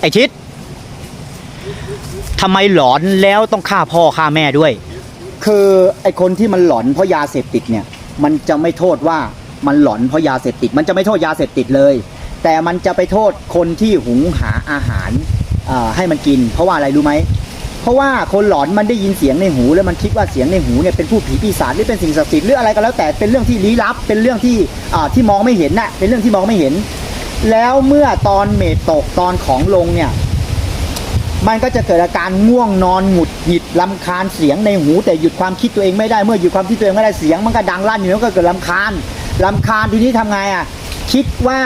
ไอชิดทำไมหลอนแล้วต้องฆ่าพ่อฆ่าแม่ด้วย คือไอคนที่มันหลอนเพราะยาเสพติดเนี่ย มันจะไม่โทษว่ามันหลอนเพราะยาเสพติด มันจะไม่โทษยาเสพติดเลย แต่มันจะไปโทษคนที่หุงหาอาหารให้มันกิน เพราะว่าอะไรรู้ไหมเพราะว่าคนหลอนมันได้ยินเสียงในหู แล้วมันคิดว่าเสียงในหูเนี่ยเป็นผู้ผีปีศาจหรือเป็นสิ่งศักดิ์สิทธิ์หรืออะไรก็แล้วแต่เป็นเรื่องที่ลี้ลับเป็นเรื่องที่ที่มองไม่เห็นน่ะเป็นเรื่องที่มองไม่เห็น แล้วเมื่อตอนเมตตกตอนของลงเนี่ย มันก็จะเกิดอาการง่วงนอนหงุดหงิดลำคาญเสียงในหูแต่หยุดความคิดตัวเองไม่ได้เมื่อหยุดความคิดตัวเองไม่ได้เสียง มันก็ดังลั่นอยู่แล้วก็เกิดลำคาญลำคาญทีนี้ทำไงอะคิดว่า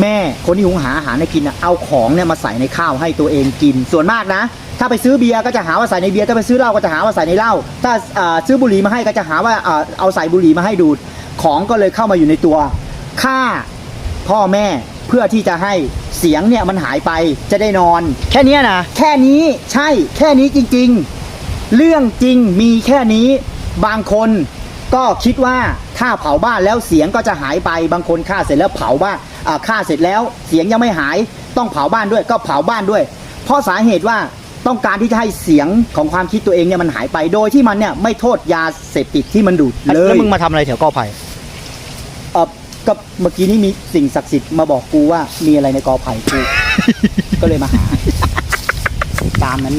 แม่คนที่หุงหาอาหารให้กินเอาของเนี่ยมาใส่ในข้าวให้ตัวเองกิน ส่วนมากนะ ถ้าไปซื้อเบียร์ก็จะหาว่าใส่ในเบียร์ถ้าไปซื้อเหล้าก็จะหาว่าใส่ในเหล้าถ้าซื้อบุหรี่มาให้ก็จะหาว่าอ่าเอาใส่บุหรี่มาให้ดูดของก็เลยเข้ามาอยู่ในตัว ค่าพ่อแม่เพื่อที่จะให้เสียงเนี่ยมันหายไปจะได้นอน แค่เนี้ยนะแค่นี้ใช่แค่นี้จริง ๆ เรื่องจริงมีแค่นี้บางคนก็คิดว่าถ้าเผาบ้านแล้วเสียงก็จะหายไปบางคนฆ่าเสร็จแล้วเผาบ้านฆ่าเสร็จแล้วเสียงยังไม่หายต้องเผาบ้านด้วยก็เผาบ้านด้วย เพราะสาเหตุว่าต้องการที่จะให้เสียงของความคิดตัวเองเนี่ยมันหายไปโดยที่มันเนี่ยไม่โทษยาเสพติดที่มันดูดเลยแล้วมึงมาทำอะไรแถวกอไผ่ ก็เมื่อกี้นี้มีสิ่งศักดิ์สิทธิ์มาบอกกูว่ามีอะไรในกอไผ่กู ก็เลยมาหา ตามนั้น